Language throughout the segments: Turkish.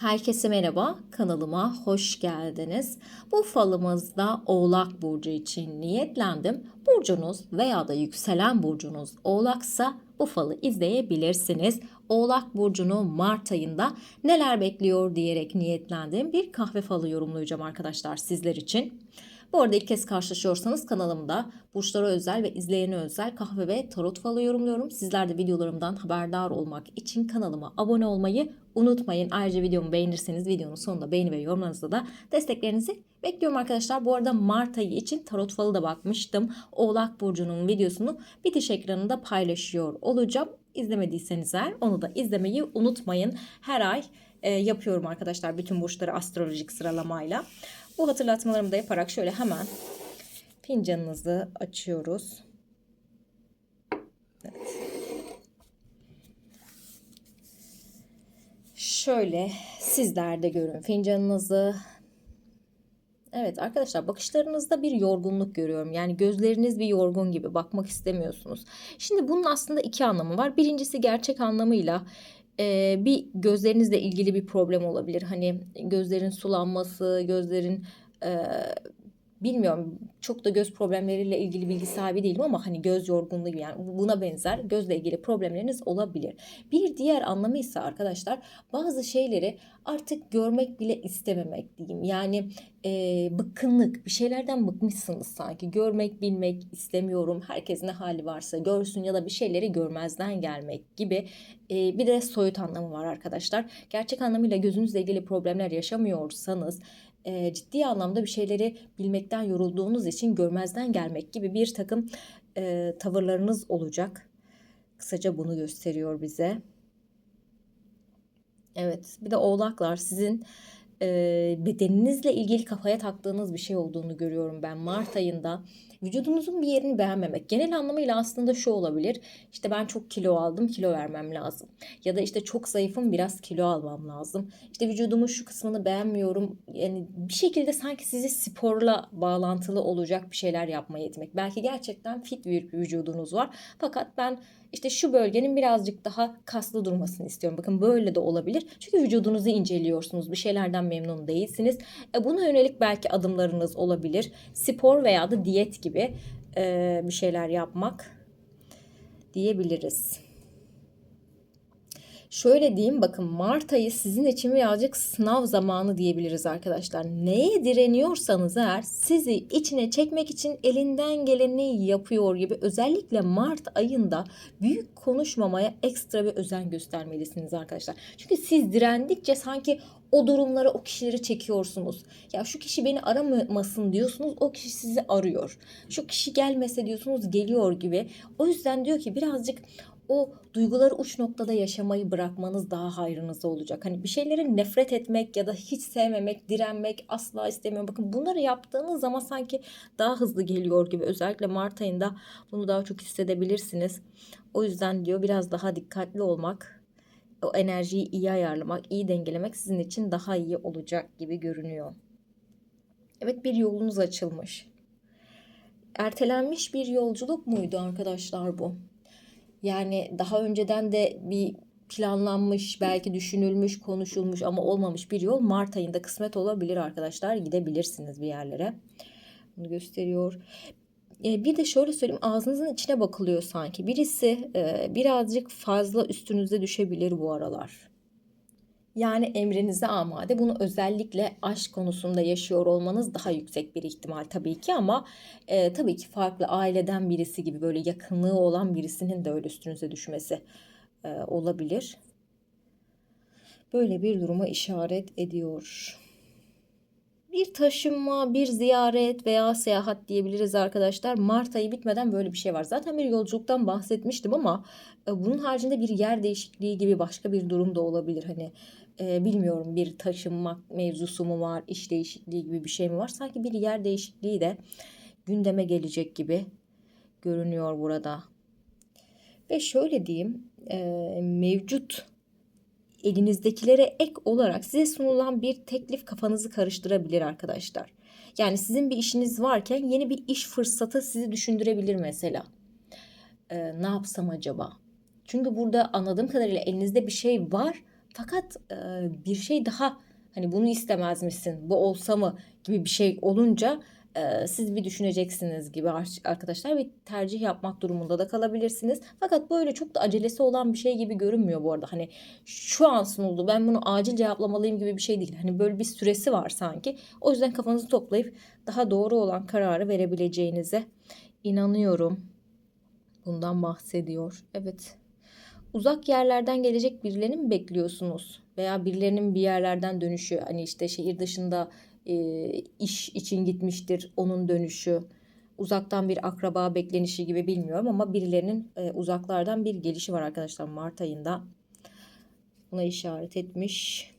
Herkese merhaba, kanalıma hoş geldiniz. Bu falımızda Oğlak Burcu için niyetlendim. Burcunuz veya da yükselen burcunuz Oğlaksa bu falı izleyebilirsiniz. Oğlak Burcu'nu Mart ayında neler bekliyor diyerek niyetlendim. Bir kahve falı yorumlayacağım arkadaşlar sizler için. Bu arada ilk kez karşılaşıyorsanız kanalımda burçlara özel ve izleyene özel kahve ve tarot falı yorumluyorum. Sizler de videolarımdan haberdar olmak için kanalıma abone olmayı unutmayın. Ayrıca videomu beğenirseniz videonun sonunda beğeni ve yorumlarınızda da desteklerinizi bekliyorum arkadaşlar. Bu arada Mart ayı için tarot falı da bakmıştım. Oğlak Burcu'nun videosunu bitiş ekranında paylaşıyor olacağım. İzlemediyseniz eğer onu da izlemeyi unutmayın. Her ay e, yapıyorum arkadaşlar bütün burçları astrolojik sıralamayla. Bu hatırlatmalarımı da yaparak şöyle hemen fincanınızı açıyoruz. Evet. Şöyle sizler de görün fincanınızı. Evet arkadaşlar bakışlarınızda bir yorgunluk görüyorum. Yani gözleriniz bir yorgun gibi bakmak istemiyorsunuz. Şimdi bunun aslında iki anlamı var. Birincisi gerçek anlamıyla e, bir gözlerinizle ilgili bir problem olabilir. Hani gözlerin sulanması, gözlerin e, bilmiyorum çok da göz problemleriyle ilgili bilgi sahibi değilim ama hani göz yorgunluğu yani buna benzer gözle ilgili problemleriniz olabilir. Bir diğer anlamı ise arkadaşlar bazı şeyleri artık görmek bile istememek diyeyim. Yani e, bıkkınlık bir şeylerden bıkmışsınız sanki görmek bilmek istemiyorum herkes ne hali varsa görsün ya da bir şeyleri görmezden gelmek gibi e, bir de soyut anlamı var arkadaşlar. Gerçek anlamıyla gözünüzle ilgili problemler yaşamıyorsanız e, ciddi anlamda bir şeyleri bilmekten yorulduğunuz için görmezden gelmek gibi bir takım e, tavırlarınız olacak. Kısaca bunu gösteriyor bize. Evet bir de oğlaklar sizin e, bedeninizle ilgili kafaya taktığınız bir şey olduğunu görüyorum ben Mart ayında. Vücudunuzun bir yerini beğenmemek. Genel anlamıyla aslında şu olabilir. İşte ben çok kilo aldım, kilo vermem lazım. Ya da işte çok zayıfım, biraz kilo almam lazım. İşte vücudumun şu kısmını beğenmiyorum. Yani bir şekilde sanki sizi sporla bağlantılı olacak bir şeyler yapmaya etmek. Belki gerçekten fit bir vücudunuz var. Fakat ben işte şu bölgenin birazcık daha kaslı durmasını istiyorum. Bakın böyle de olabilir. Çünkü vücudunuzu inceliyorsunuz. Bir şeylerden memnun değilsiniz. E buna yönelik belki adımlarınız olabilir. Spor veya da diyet gibi e, bir şeyler yapmak diyebiliriz. Şöyle diyeyim bakın Mart ayı sizin için birazcık sınav zamanı diyebiliriz arkadaşlar. Neye direniyorsanız eğer sizi içine çekmek için elinden geleni yapıyor gibi özellikle Mart ayında büyük konuşmamaya ekstra bir özen göstermelisiniz arkadaşlar. Çünkü siz direndikçe sanki o durumlara o kişileri çekiyorsunuz. Ya şu kişi beni aramasın diyorsunuz o kişi sizi arıyor. Şu kişi gelmese diyorsunuz geliyor gibi. O yüzden diyor ki birazcık o duyguları uç noktada yaşamayı bırakmanız daha hayrınıza olacak. Hani bir şeyleri nefret etmek ya da hiç sevmemek, direnmek asla istemiyorum. Bakın bunları yaptığınız zaman sanki daha hızlı geliyor gibi. Özellikle Mart ayında bunu daha çok hissedebilirsiniz. O yüzden diyor biraz daha dikkatli olmak, o enerjiyi iyi ayarlamak, iyi dengelemek sizin için daha iyi olacak gibi görünüyor. Evet bir yolunuz açılmış. Ertelenmiş bir yolculuk muydu arkadaşlar bu? Yani daha önceden de bir planlanmış, belki düşünülmüş, konuşulmuş ama olmamış bir yol Mart ayında kısmet olabilir arkadaşlar. Gidebilirsiniz bir yerlere. Bunu gösteriyor. E, bir de şöyle söyleyeyim ağzınızın içine bakılıyor sanki. Birisi e, birazcık fazla üstünüze düşebilir bu aralar. Yani emrinize amade. Bunu özellikle aşk konusunda yaşıyor olmanız daha yüksek bir ihtimal tabii ki ama e, tabii ki farklı aileden birisi gibi böyle yakınlığı olan birisinin de öyle üstünüze düşmesi e, olabilir. Böyle bir duruma işaret ediyor. Bir taşınma, bir ziyaret veya seyahat diyebiliriz arkadaşlar. Mart ayı bitmeden böyle bir şey var. Zaten bir yolculuktan bahsetmiştim ama e, bunun haricinde bir yer değişikliği gibi başka bir durum da olabilir. Hani e, bilmiyorum bir taşınmak mevzusu mu var, iş değişikliği gibi bir şey mi var? Sanki bir yer değişikliği de gündeme gelecek gibi görünüyor burada. Ve şöyle diyeyim, e, mevcut elinizdekilere ek olarak size sunulan bir teklif kafanızı karıştırabilir arkadaşlar. Yani sizin bir işiniz varken yeni bir iş fırsatı sizi düşündürebilir mesela. Ee, ne yapsam acaba? Çünkü burada anladığım kadarıyla elinizde bir şey var Fakat e, bir şey daha hani bunu istemez misin? Bu olsa mı gibi bir şey olunca e, siz bir düşüneceksiniz gibi ar- arkadaşlar ve tercih yapmak durumunda da kalabilirsiniz. Fakat böyle çok da acelesi olan bir şey gibi görünmüyor bu arada. Hani şu an sunuldu ben bunu acil cevaplamalıyım gibi bir şey değil. Hani böyle bir süresi var sanki. O yüzden kafanızı toplayıp daha doğru olan kararı verebileceğinize inanıyorum. Bundan bahsediyor. Evet. Uzak yerlerden gelecek birilerini mi bekliyorsunuz? Veya birilerinin bir yerlerden dönüşü. Hani işte şehir dışında e, iş için gitmiştir onun dönüşü. Uzaktan bir akraba beklenişi gibi bilmiyorum ama birilerinin e, uzaklardan bir gelişi var arkadaşlar Mart ayında. Buna işaret etmiş.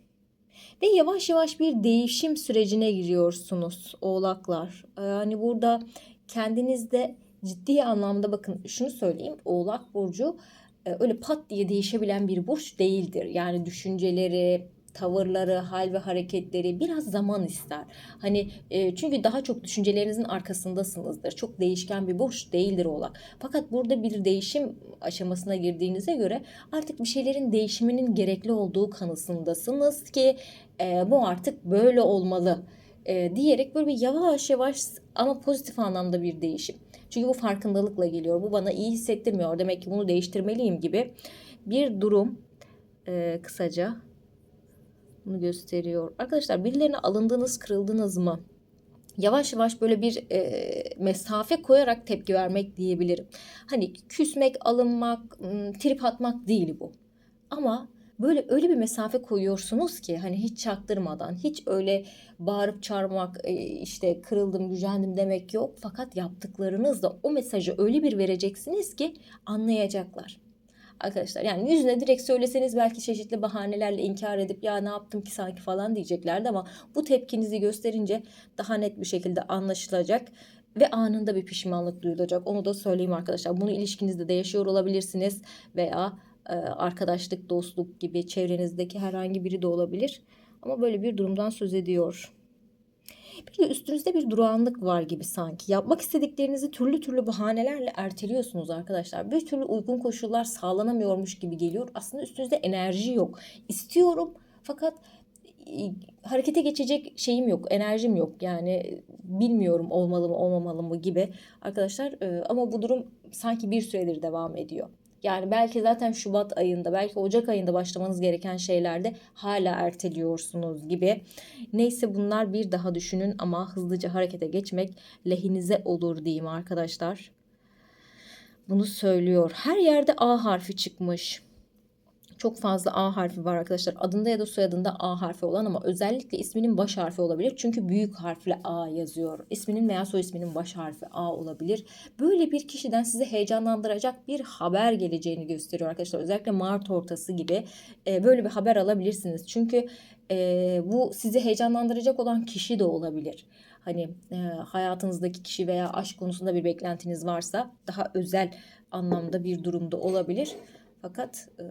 Ve yavaş yavaş bir değişim sürecine giriyorsunuz oğlaklar. Yani burada kendinizde ciddi anlamda bakın şunu söyleyeyim. Oğlak burcu e, öyle pat diye değişebilen bir burç değildir. Yani düşünceleri, tavırları, hal ve hareketleri biraz zaman ister. Hani e, çünkü daha çok düşüncelerinizin arkasındasınızdır. Çok değişken bir burç değildir oğlak. Fakat burada bir değişim aşamasına girdiğinize göre artık bir şeylerin değişiminin gerekli olduğu kanısındasınız ki e, bu artık böyle olmalı e, diyerek böyle bir yavaş yavaş ama pozitif anlamda bir değişim. Çünkü bu farkındalıkla geliyor. Bu bana iyi hissettirmiyor. Demek ki bunu değiştirmeliyim gibi bir durum e, kısaca bunu gösteriyor. Arkadaşlar birilerine alındınız, kırıldınız mı? Yavaş yavaş böyle bir e, mesafe koyarak tepki vermek diyebilirim. Hani küsmek, alınmak, trip atmak değil bu. Ama böyle öyle bir mesafe koyuyorsunuz ki hani hiç çaktırmadan, hiç öyle bağırıp çağırmak, e, işte kırıldım, gücendim demek yok. Fakat yaptıklarınızla o mesajı öyle bir vereceksiniz ki anlayacaklar arkadaşlar. Yani yüzüne direkt söyleseniz belki çeşitli bahanelerle inkar edip ya ne yaptım ki sanki falan diyeceklerdi ama bu tepkinizi gösterince daha net bir şekilde anlaşılacak ve anında bir pişmanlık duyulacak. Onu da söyleyeyim arkadaşlar. Bunu ilişkinizde de yaşıyor olabilirsiniz veya arkadaşlık, dostluk gibi çevrenizdeki herhangi biri de olabilir. Ama böyle bir durumdan söz ediyor. Bir de üstünüzde bir durağanlık var gibi sanki. Yapmak istediklerinizi türlü türlü bahanelerle erteliyorsunuz arkadaşlar. Bir türlü uygun koşullar sağlanamıyormuş gibi geliyor. Aslında üstünüzde enerji yok. İstiyorum fakat e, harekete geçecek şeyim yok, enerjim yok. Yani bilmiyorum olmalı mı olmamalı mı gibi arkadaşlar. E, ama bu durum sanki bir süredir devam ediyor. Yani belki zaten Şubat ayında, belki Ocak ayında başlamanız gereken şeylerde hala erteliyorsunuz gibi. Neyse bunlar bir daha düşünün ama hızlıca harekete geçmek lehinize olur diyeyim arkadaşlar. Bunu söylüyor. Her yerde A harfi çıkmış çok fazla A harfi var arkadaşlar. Adında ya da soyadında A harfi olan ama özellikle isminin baş harfi olabilir. Çünkü büyük harfle A yazıyor. İsminin veya soy isminin baş harfi A olabilir. Böyle bir kişiden sizi heyecanlandıracak bir haber geleceğini gösteriyor arkadaşlar. Özellikle Mart ortası gibi e, böyle bir haber alabilirsiniz. Çünkü e, bu sizi heyecanlandıracak olan kişi de olabilir. Hani e, hayatınızdaki kişi veya aşk konusunda bir beklentiniz varsa daha özel anlamda bir durumda olabilir. Fakat e,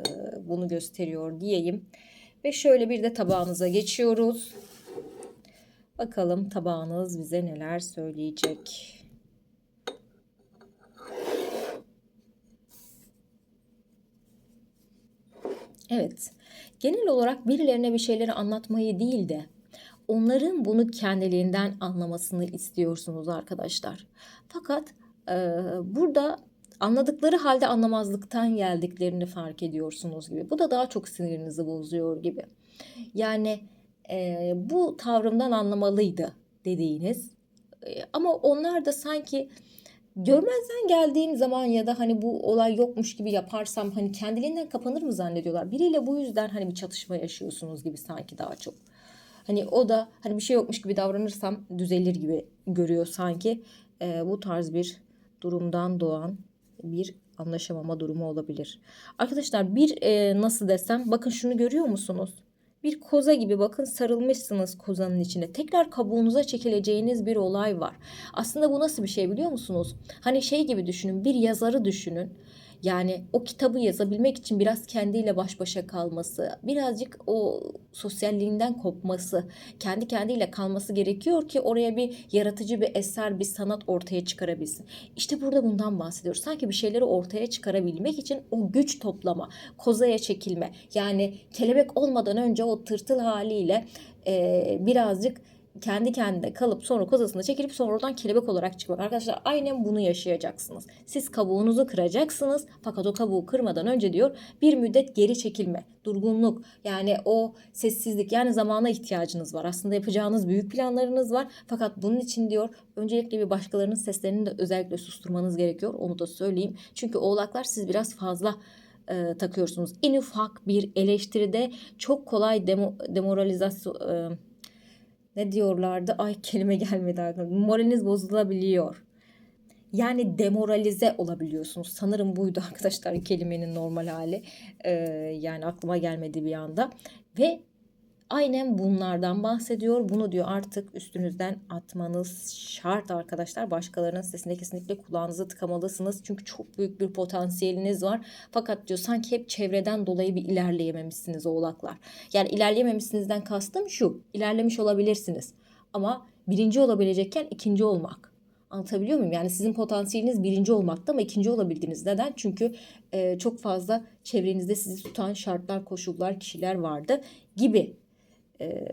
bunu gösteriyor diyeyim. Ve şöyle bir de tabağınıza geçiyoruz. Bakalım tabağınız bize neler söyleyecek. Evet. Genel olarak birilerine bir şeyleri anlatmayı değil de onların bunu kendiliğinden anlamasını istiyorsunuz arkadaşlar. Fakat e, burada anladıkları halde anlamazlıktan geldiklerini fark ediyorsunuz gibi. Bu da daha çok sinirinizi bozuyor gibi. Yani e, bu tavrımdan anlamalıydı dediğiniz. E, ama onlar da sanki görmezden geldiğim zaman ya da hani bu olay yokmuş gibi yaparsam hani kendiliğinden kapanır mı zannediyorlar. Biriyle bu yüzden hani bir çatışma yaşıyorsunuz gibi sanki daha çok. Hani o da hani bir şey yokmuş gibi davranırsam düzelir gibi görüyor sanki. E, bu tarz bir durumdan doğan bir anlaşamama durumu olabilir. Arkadaşlar bir e, nasıl desem bakın şunu görüyor musunuz? Bir koza gibi bakın sarılmışsınız kozanın içine. Tekrar kabuğunuza çekileceğiniz bir olay var. Aslında bu nasıl bir şey biliyor musunuz? Hani şey gibi düşünün bir yazarı düşünün. Yani o kitabı yazabilmek için biraz kendiyle baş başa kalması, birazcık o sosyalliğinden kopması, kendi kendiyle kalması gerekiyor ki oraya bir yaratıcı bir eser, bir sanat ortaya çıkarabilsin. İşte burada bundan bahsediyoruz. Sanki bir şeyleri ortaya çıkarabilmek için o güç toplama, kozaya çekilme. Yani kelebek olmadan önce o tırtıl haliyle e, birazcık kendi kendine kalıp sonra kozasında çekilip sonra oradan kelebek olarak çıkmak. Arkadaşlar aynen bunu yaşayacaksınız. Siz kabuğunuzu kıracaksınız fakat o kabuğu kırmadan önce diyor bir müddet geri çekilme, durgunluk yani o sessizlik yani zamana ihtiyacınız var. Aslında yapacağınız büyük planlarınız var fakat bunun için diyor öncelikle bir başkalarının seslerini de özellikle susturmanız gerekiyor. Onu da söyleyeyim. Çünkü oğlaklar siz biraz fazla e, takıyorsunuz. En ufak bir eleştiride çok kolay demo, demoralizasyon e, ne diyorlardı? Ay kelime gelmedi aklıma. Moraliniz bozulabiliyor. Yani demoralize olabiliyorsunuz. Sanırım buydu arkadaşlar kelimenin normal hali. Ee, yani aklıma gelmedi bir anda. Ve aynen bunlardan bahsediyor. Bunu diyor artık üstünüzden atmanız şart arkadaşlar. Başkalarının sesinde kesinlikle kulağınızı tıkamalısınız. Çünkü çok büyük bir potansiyeliniz var. Fakat diyor sanki hep çevreden dolayı bir ilerleyememişsiniz oğlaklar. Yani ilerleyememişsinizden kastım şu. İlerlemiş olabilirsiniz. Ama birinci olabilecekken ikinci olmak. Anlatabiliyor muyum? Yani sizin potansiyeliniz birinci olmakta ama ikinci olabildiniz. Neden? Çünkü e, çok fazla çevrenizde sizi tutan şartlar, koşullar, kişiler vardı gibi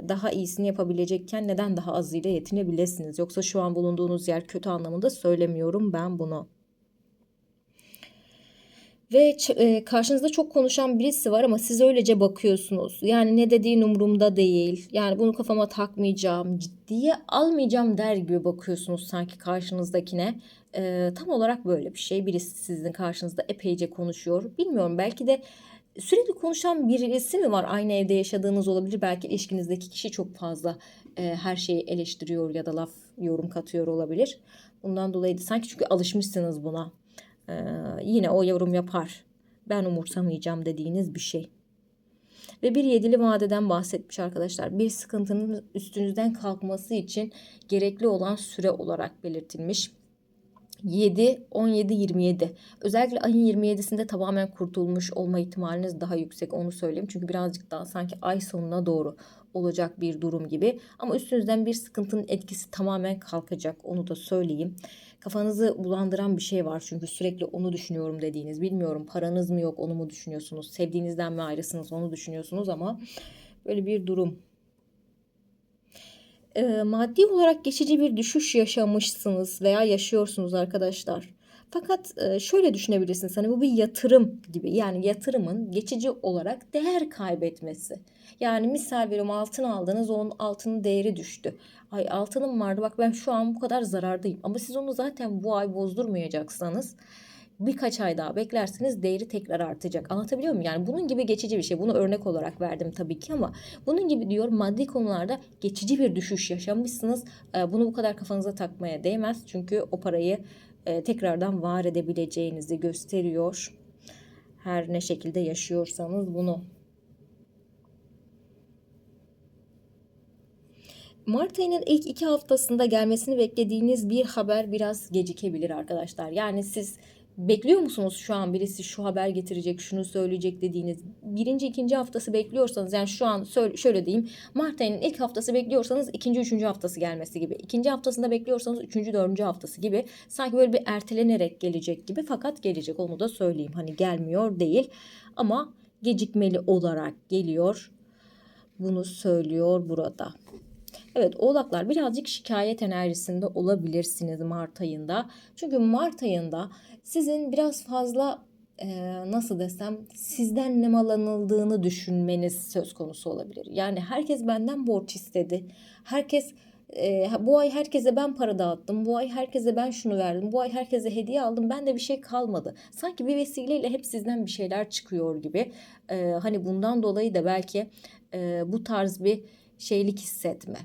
daha iyisini yapabilecekken neden daha azıyla yetinebilirsiniz? Yoksa şu an bulunduğunuz yer kötü anlamında söylemiyorum ben bunu. Ve karşınızda çok konuşan birisi var ama siz öylece bakıyorsunuz. Yani ne dediğin umurumda değil. Yani bunu kafama takmayacağım, ciddiye almayacağım der gibi bakıyorsunuz sanki karşınızdakine. E, tam olarak böyle bir şey. Birisi sizin karşınızda epeyce konuşuyor. Bilmiyorum belki de sürekli konuşan birisi mi var? Aynı evde yaşadığınız olabilir. Belki ilişkinizdeki kişi çok fazla e, her şeyi eleştiriyor ya da laf yorum katıyor olabilir. Bundan dolayı da sanki çünkü alışmışsınız buna. Ee, yine o yorum yapar. Ben umursamayacağım dediğiniz bir şey. Ve bir yedili vadeden bahsetmiş arkadaşlar. Bir sıkıntının üstünüzden kalkması için gerekli olan süre olarak belirtilmiş. 7, 17, 27. Özellikle ayın 27'sinde tamamen kurtulmuş olma ihtimaliniz daha yüksek onu söyleyeyim. Çünkü birazcık daha sanki ay sonuna doğru olacak bir durum gibi. Ama üstünüzden bir sıkıntının etkisi tamamen kalkacak onu da söyleyeyim. Kafanızı bulandıran bir şey var çünkü sürekli onu düşünüyorum dediğiniz. Bilmiyorum paranız mı yok onu mu düşünüyorsunuz? Sevdiğinizden mi ayrısınız onu düşünüyorsunuz ama böyle bir durum e, maddi olarak geçici bir düşüş yaşamışsınız veya yaşıyorsunuz arkadaşlar. Fakat e, şöyle düşünebilirsiniz hani bu bir yatırım gibi yani yatırımın geçici olarak değer kaybetmesi. Yani misal veriyorum altın aldınız onun altının değeri düştü. Ay altınım vardı bak ben şu an bu kadar zarardayım ama siz onu zaten bu ay bozdurmayacaksanız birkaç ay daha beklerseniz değeri tekrar artacak. Anlatabiliyor muyum? Yani bunun gibi geçici bir şey. Bunu örnek olarak verdim tabii ki ama bunun gibi diyor maddi konularda geçici bir düşüş yaşamışsınız. Ee, bunu bu kadar kafanıza takmaya değmez. Çünkü o parayı e, tekrardan var edebileceğinizi gösteriyor. Her ne şekilde yaşıyorsanız bunu. Mart ayının ilk iki haftasında gelmesini beklediğiniz bir haber biraz gecikebilir arkadaşlar. Yani siz Bekliyor musunuz şu an birisi şu haber getirecek, şunu söyleyecek dediğiniz birinci, ikinci haftası bekliyorsanız yani şu an şöyle diyeyim Mart ayının ilk haftası bekliyorsanız ikinci, üçüncü haftası gelmesi gibi. ikinci haftasında bekliyorsanız üçüncü, dördüncü haftası gibi sanki böyle bir ertelenerek gelecek gibi fakat gelecek onu da söyleyeyim. Hani gelmiyor değil ama gecikmeli olarak geliyor. Bunu söylüyor burada. Evet oğlaklar birazcık şikayet enerjisinde olabilirsiniz Mart ayında. Çünkü Mart ayında sizin biraz fazla nasıl desem sizden nemalanıldığını düşünmeniz söz konusu olabilir. Yani herkes benden borç istedi. Herkes bu ay herkese ben para dağıttım. Bu ay herkese ben şunu verdim. Bu ay herkese hediye aldım. Ben de bir şey kalmadı. Sanki bir vesileyle hep sizden bir şeyler çıkıyor gibi. Hani bundan dolayı da belki bu tarz bir şeylik hissetme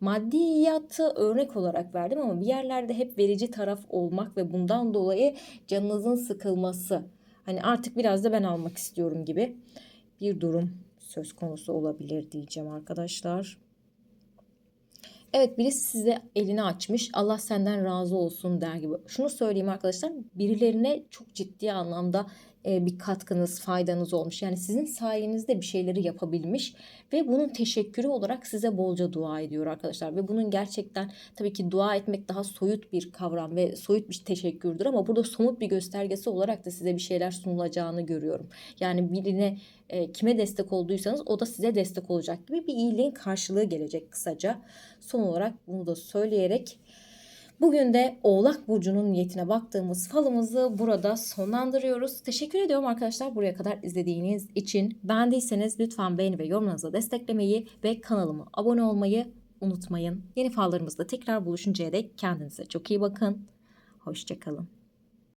maddiyatı örnek olarak verdim ama bir yerlerde hep verici taraf olmak ve bundan dolayı canınızın sıkılması. Hani artık biraz da ben almak istiyorum gibi bir durum söz konusu olabilir diyeceğim arkadaşlar. Evet birisi size elini açmış. Allah senden razı olsun der gibi. Şunu söyleyeyim arkadaşlar. Birilerine çok ciddi anlamda bir katkınız, faydanız olmuş. Yani sizin sayenizde bir şeyleri yapabilmiş ve bunun teşekkürü olarak size bolca dua ediyor arkadaşlar. Ve bunun gerçekten tabii ki dua etmek daha soyut bir kavram ve soyut bir teşekkürdür ama burada somut bir göstergesi olarak da size bir şeyler sunulacağını görüyorum. Yani birine e, kime destek olduysanız o da size destek olacak gibi bir iyiliğin karşılığı gelecek kısaca. Son olarak bunu da söyleyerek Bugün de Oğlak Burcu'nun niyetine baktığımız falımızı burada sonlandırıyoruz. Teşekkür ediyorum arkadaşlar buraya kadar izlediğiniz için. Beğendiyseniz lütfen beğeni ve yorumlarınızla desteklemeyi ve kanalıma abone olmayı unutmayın. Yeni fallarımızda tekrar buluşuncaya dek kendinize çok iyi bakın. Hoşçakalın.